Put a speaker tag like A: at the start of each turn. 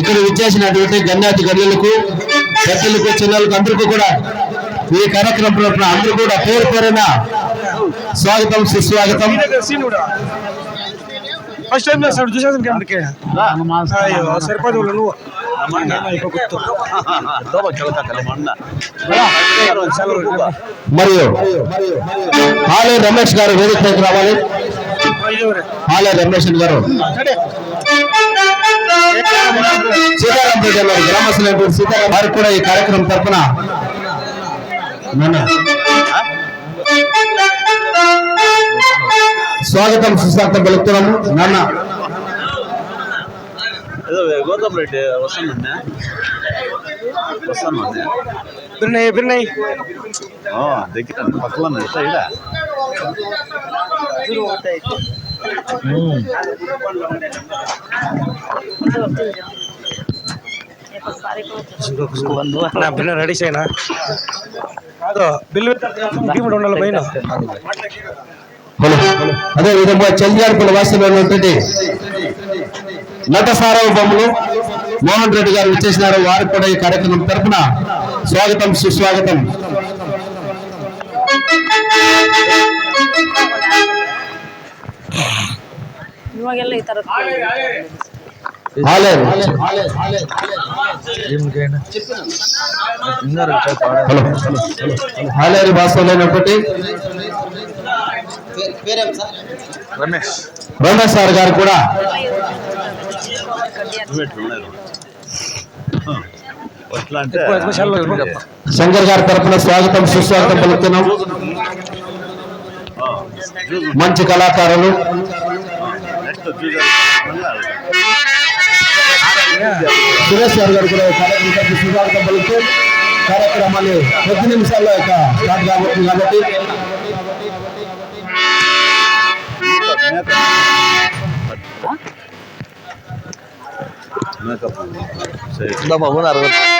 A: ఇక్కడ విచ్చేసినటువంటి గణ్యాతి గణ్యులకు పెద్దలకు చిన్నలకు అందరికీ కూడా ఈ కార్యక్రమం తరపున అందరూ కూడా పేరు పేరున స్వాగతం సుస్వాగతం.
B: ఫస్ట్ టైం చేస్తాడు చూసేసాను కెమెరాకి. అయ్యో సరిపోదు నువ్వు.
A: మరియు ఆలయ రమేష్ గారు వేదిక రావాలి. ఆలయ రమేష్ గారు. సీతారాం ప్రజల గ్రామస్తులైనటువంటి సీతారాం వారికి కూడా ఈ కార్యక్రమం తరపున నాన్న. స్వాగతం సుస్వాగతం పలుకుతున్నాము నాన్న
C: ఏదో గౌతమ్ రెడ్డి వస్తాను వస్తాను
B: బిర్నయ్ బిర్నయ్
C: దగ్గర పక్కన ఇట్లా ఇడ
B: నా బిర్న రెడీ చేయనా? కాదు బిల్లు ఇంటికి ఉండాలి పైన.
A: హలో అదే విధంగా చంద్రార్పుల వాసులు ఉన్నటువంటి నట సార్వభౌములు మోహన్ రెడ్డి గారు విచ్చేసినారు. వారు కూడా ఈ కార్యక్రమం తరపున స్వాగతం సుస్వాగతం.
D: ಇವಾಗೆಲ್ಲ ಈ ತರ
A: ఆలేరు హలో ఆలేరు భాషలైనటువంటి
C: రమేష్
A: రమేష్ సార్ గారు కూడా
C: ఎట్లా అంటే
A: శంకర్ గారి తరపున స్వాగతం సుస్వాగతం పలుకుతున్నాం మంచి కళాకారులు
C: నెక్స్ట్
A: సురేష్ గారు గారు కూడా ఈ కార్యక్రమం పలుకుతూ కార్యక్రమాన్ని కొద్ది నిమిషాల్లో యొక్క స్టార్ట్ కాబోతుంది కాబట్టి.
C: Makeup makeup